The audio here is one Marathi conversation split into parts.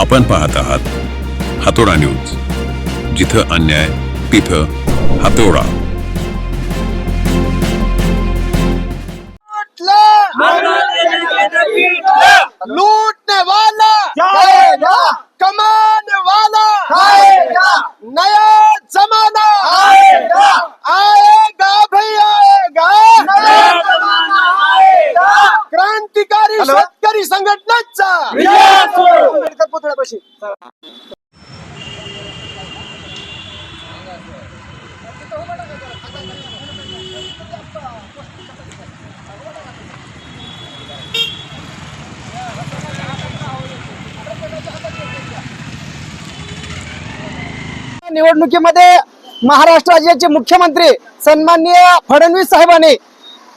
आपण पाहत आहात हातोडा न्यूज जिथं अन्याय तिथं हातोडा लूटने वाला जाएगा। कमाने वाला आएगा। नया जमाना आएगा। आएगा भाई आएगा नया जमाना आएगा. क्रांतिकारी? शेतकरी संघटनेचा. पुतळ्यापाशी. निवडणुकीमध्ये महाराष्ट्र राज्याचे मुख्यमंत्री सन्माननीय फडणवीस साहेबांनी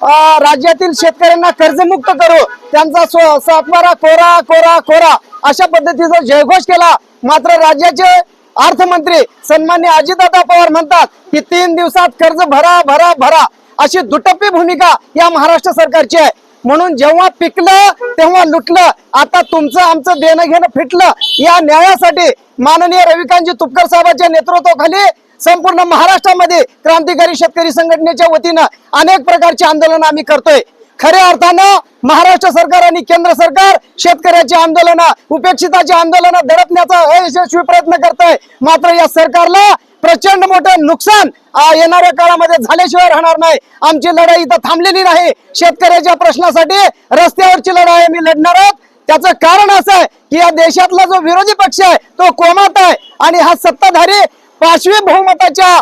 राज्यातील शेतकऱ्यांना कर्जमुक्त करू त्यांचा स्व- सातबारा कोरा कोरा कोरा अशा पद्धतीचा जयघोष केला. मात्र राज्याचे अर्थमंत्री सन्मान्य अजितदादा पवार म्हणतात की तीन दिवसात कर्ज भरा भरा भरा अशी दुटप्पी भूमिका या महाराष्ट्र सरकारची आहे. म्हणून जेव्हा पिकलं तेव्हा लुटलं. आता तुमचं आमचं देणं घेणं फिटलं. या न्यायासाठी माननीय रविकांतजी तुपकर साहेबांच्या नेतृत्वाखाली संपूर्ण महाराष्ट्रामध्ये क्रांतिकारी शेतकरी संघटनेच्या वतीनं अनेक प्रकारचे आंदोलन आम्ही करतोय. खऱ्या अर्थानं महाराष्ट्र सरकार आणि केंद्र सरकार शेतकऱ्याची आंदोलन उपेक्षिताची आंदोलन दडपण्याचा अयशस्वी प्रयत्न करत आहे मात्र या सरकारला प्रचंड मोठं नुकसान येणाऱ्या काळामध्ये झाल्याशिवाय राहणार नाही. आमची लढाई इथं थांबलेली नाही. शेतकऱ्याच्या प्रश्नासाठी रस्त्यावरची लढाई आम्ही लढणार आहोत. त्याचं कारण असं आहे की या देशातला जो विरोधी पक्ष आहे तो कोमात आहे. आणि हा सत्ताधारी पाचवी बहुमताच्या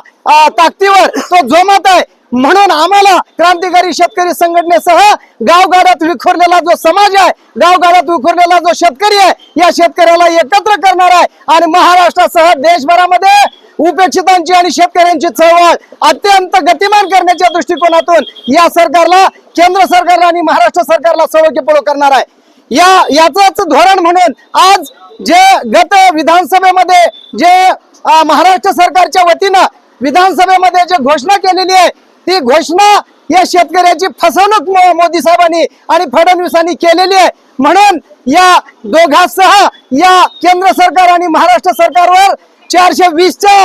ताकदीवर तो जोमत आहे. म्हणून आम्हाला क्रांतिकारी शेतकरी संघटनेसह गावगाड्यात विखुरलेला जो समाज आहे गावगाड्यात विखुरलेला जो शेतकरी आहे या शेतकऱ्याला एकत्र करणार आहे. आणि महाराष्ट्रासह देशभरामध्ये उपेक्षितांची आणि शेतकऱ्यांची चळवळ अत्यंत गतिमान करण्याच्या दृष्टिकोनातून या सरकारला केंद्र सरकारला आणि महाराष्ट्र सरकारला सळोकी करणार आहे. या याचंच धोरण म्हणून. आज जे गत विधानसभेमध्ये जे महाराष्ट्र सरकारच्या वतीनं विधानसभेमध्ये जे घोषणा केलेली आहे ती घोषणा या शेतकऱ्याची फसवणूक मोदी साहेबांनी आणि फडणवीसांनी केलेली आहे. म्हणून या दोघांसह या केंद्र सरकार आणि महाराष्ट्र सरकारवर चारशे वीसच्या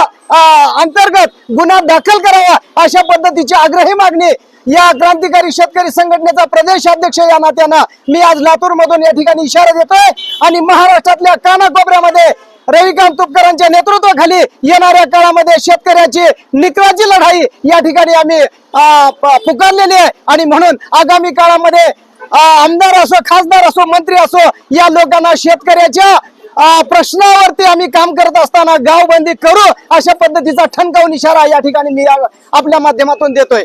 अंतर्गत गुन्हा दाखल करावा अशा पद्धतीची आग्रही मागणी या क्रांतिकारी शेतकरी संघटनेचा प्रदेश अध्यक्ष या नात्यानं मी आज लातूर मधून या ठिकाणी इशारा देतोय. आणि महाराष्ट्रातल्या कानाकोपऱ्यामध्ये रविकांत तुपकरांच्या नेतृत्वाखाली येणाऱ्या काळामध्ये शेतकऱ्याची निकराची लढाई या ठिकाणी आम्ही अं, प- पुकारलेली आहे. आणि म्हणून आगामी काळामध्ये आमदार असो खासदार असो मंत्री असो या लोकांना शेतकऱ्याच्या प्रश्नावरती आम्ही काम करत असताना गावबंदी करू अशा पद्धतीचा ठणकावून इशारा या ठिकाणी मी आपल्या माध्यमातून देतोय.